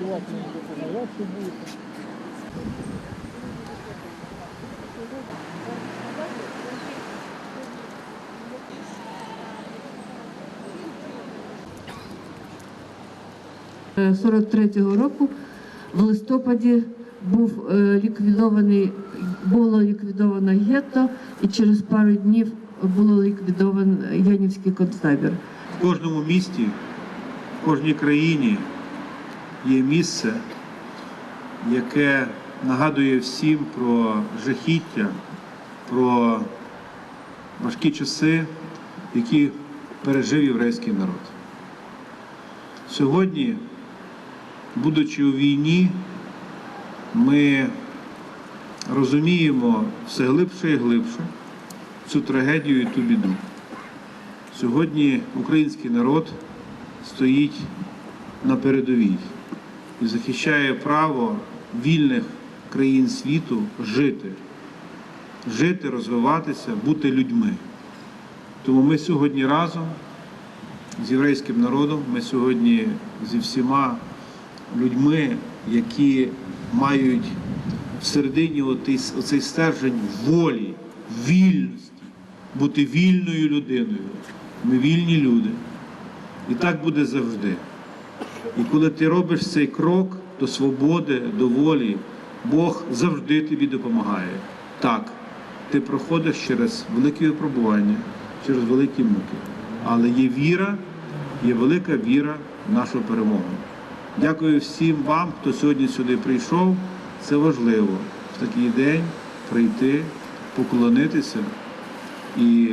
не допомагати будете. Е, 43-го року в листопаді був е, ліквідований, було ліквідовано гетто, і через пару днів було ліквідовано Янівський концтабір. В кожному місті, в кожній країні є місце, яке нагадує всім про жахіття, про важкі часи, які пережив єврейський народ. Сьогодні, будучи у війні, ми розуміємо все глибше і глибше цю трагедію і ту біду. Сьогодні український народ стоїть на передовій і захищає право вільних країн світу жити, жити, розвиватися, бути людьми. Тому ми сьогодні разом з єврейським народом, ми сьогодні зі всіма людьми, які мають всередині отий, оцей стержень волі, вільності, бути вільною людиною. Ми вільні люди. І так буде завжди. І коли ти робиш цей крок до свободи, до волі, Бог завжди тобі допомагає. Так, ти проходиш через великі випробування, через великі муки. Але є віра, є велика віра в нашу перемогу. Дякую всім вам, хто сьогодні сюди прийшов. Це важливо в такий день прийти, поклонитися і,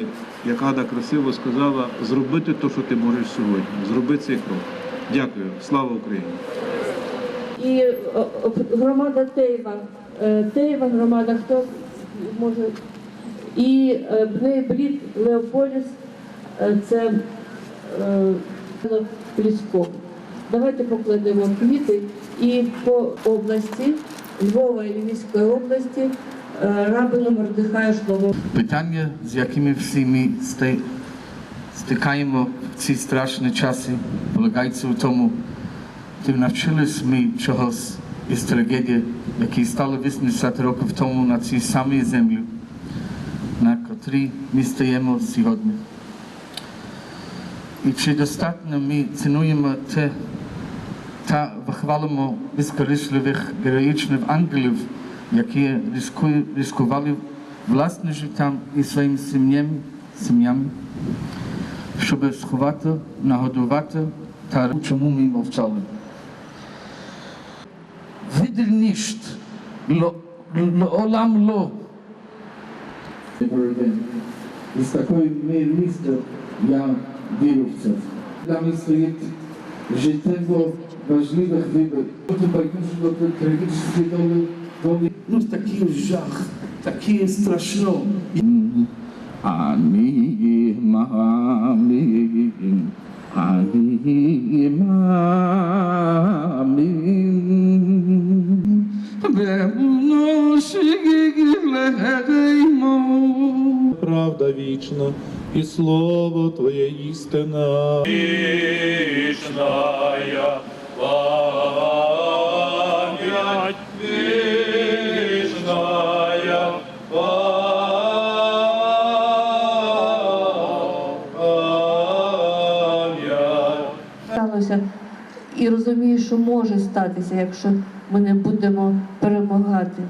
як Ада красиво сказала, зробити те, що ти можеш сьогодні. Зроби цей крок. Дякую. Слава Україні! І е, громада Тейва, е, Тейва громада, хто може, і е, Бней Брід Леополіс, це Плісков. Давайте покладемо квіти і по області, Львова і Львівської області, рабину Мордихаю Шломо. Питання, з якими всі ми сте- стикаємо в ці страшні часи, полягається у тому, чи навчились ми чогось із трагедії, які стали 80 років тому на цій самій землі, на котрій ми стаємо сьогодні. І чи достатньо ми цінуємо те та вихвалимо безкорисливих героїчних ангелів, які ризикували власним життям і своїм сім'ям, сім'ям, żeby schować, nahodować tę, czemu mimo w całym. Widl niszt, olam lo. Z taką listą ja wierowców. Dla mnie стоит życzego ważliwych wyborów. To bardzo do tej tragicznej domy. No taki żach, takie straszno. Mm -hmm. حميم حميم حميم حميم Правда вічна і слово Твоє істина. Вічна я, сталося, і розумію, що може статися, якщо ми не будемо перемагати.